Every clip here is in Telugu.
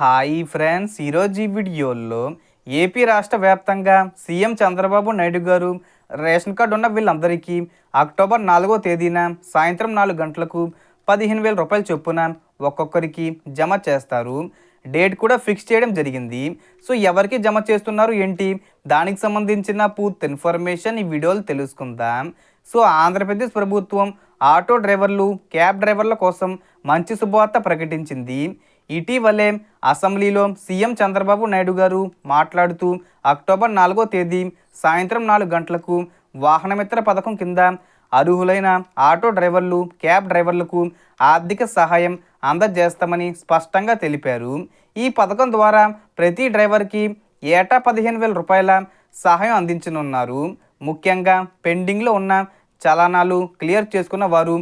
Hi friends. ఈరోజు ఈ వీడియోలో ఏపీ రాష్ట్ర వ్యాప్తంగా సీఎం చంద్రబాబు నాయుడు గారు రేషన్ కార్డు ఉన్న వీళ్ళందరికీ అక్టోబర్ నాలుగో తేదీన సాయంత్రం నాలుగు గంటలకు పదిహేను వేల రూపాయల చొప్పున ఒక్కొక్కరికి జమ చేస్తారు. డేట్ కూడా ఫిక్స్ చేయడం జరిగింది. సో ఎవరికి జమ చేస్తున్నారు ఏంటి? దానికి సంబంధించిన పూర్తి ఇన్ఫర్మేషన్ ఈ వీడియోలో తెలుసుకుందాం. సో ఆంధ్రప్రదేశ్ ప్రభుత్వం ఆటో డ్రైవర్లు క్యాబ్ డ్రైవర్ల కోసం మంచి శుభవార్త ప్రకటించింది. ఇటీవలే అసెంబ్లీలో సీఎం చంద్రబాబు నాయుడు గారు మాట్లాడుతూ అక్టోబర్ నాలుగో తేదీ సాయంత్రం నాలుగు గంటలకు వాహనమిత్ర పథకం కింద అర్హులైన ఆటో డ్రైవర్లు క్యాబ్ డ్రైవర్లకు ఆర్థిక సహాయం అందజేస్తామని స్పష్టంగా తెలిపారు. ఈ పథకం ద్వారా ప్రతి డ్రైవర్కి ఏటా పదిహేను వేల రూపాయల సహాయం అందించనున్నారు. ముఖ్యంగా పెండింగ్లో ఉన్న చలానాలు క్లియర్ చేసుకున్న వారు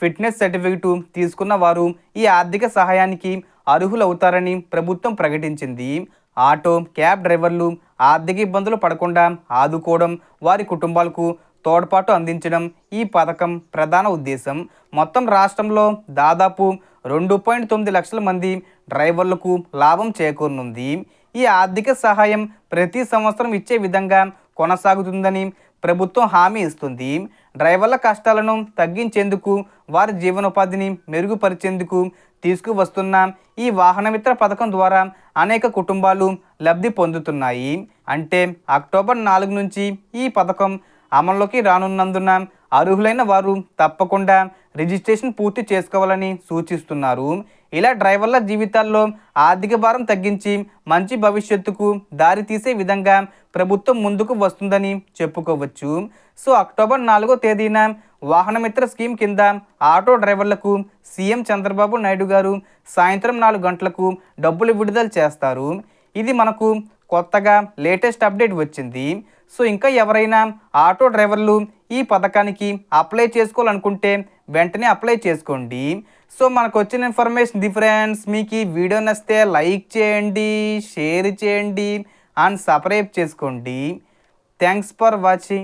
ఫిట్నెస్ సర్టిఫికెట్ తీసుకున్న వారు ఈ ఆర్థిక సహాయానికి అర్హులవుతారని ప్రభుత్వం ప్రకటించింది. ఆటో క్యాబ్ డ్రైవర్లు ఆర్థిక ఇబ్బందులు పడకుండా ఆదుకోవడం వారి కుటుంబాలకు తోడ్పాటు అందించడం ఈ పథకం ప్రధాన ఉద్దేశం. మొత్తం రాష్ట్రంలో దాదాపు రెండు పాయింట్ తొమ్మిది లక్షల మంది డ్రైవర్లకు లాభం చేకూరనుంది. ఈ ఆర్థిక సహాయం ప్రతి సంవత్సరం ఇచ్చే విధంగా కొనసాగుతుందని ప్రభుత్వం హామీ ఇస్తుంది. డ్రైవర్ల కష్టాలను తగ్గించేందుకు వారి జీవనోపాధిని మెరుగుపరిచేందుకు తీసుకువస్తున్న ఈ వాహనమిత్ర పథకం ద్వారా అనేక కుటుంబాలు లబ్ధి పొందుతున్నాయి. అంటే అక్టోబర్ నాలుగు నుంచి ఈ పథకం అమల్లోకి రానున్నందున అర్హులైన వారు తప్పకుండా రిజిస్ట్రేషన్ పూర్తి చేసుకోవాలని సూచిస్తున్నారు. ఇలా డ్రైవర్ల జీవితాల్లో ఆర్థిక భారం తగ్గించి మంచి భవిష్యత్తుకు దారి తీసే విధంగా ప్రభుత్వం ముందుకు వస్తుందని చెప్పుకోవచ్చు. సో అక్టోబర్ నాలుగో తేదీన వాహనమిత్ర స్కీమ్ కింద ఆటో డ్రైవర్లకు సీఎం చంద్రబాబు నాయుడు గారు సాయంత్రం నాలుగు గంటలకు డబ్బులు విడుదల చేస్తారు. ఇది మనకు కొత్తగా లేటెస్ట్ అప్డేట్ వచ్చింది. సో ఇంకా ఎవరైనా ఆటో డ్రైవర్లు ఈ పథకానికి అప్లై చేసుకోవాలనుకుంటే వెంటనే అప్లై చేసుకోండి. సో మనకు వచ్చిన ఇన్ఫర్మేషన్ డిఫరెన్స్ మీకు ఈ వీడియో నచ్చితే లైక్ చేయండి షేర్ చేయండి అండ్ సబ్స్క్రైబ్ చేసుకోండి. Thanks for watching.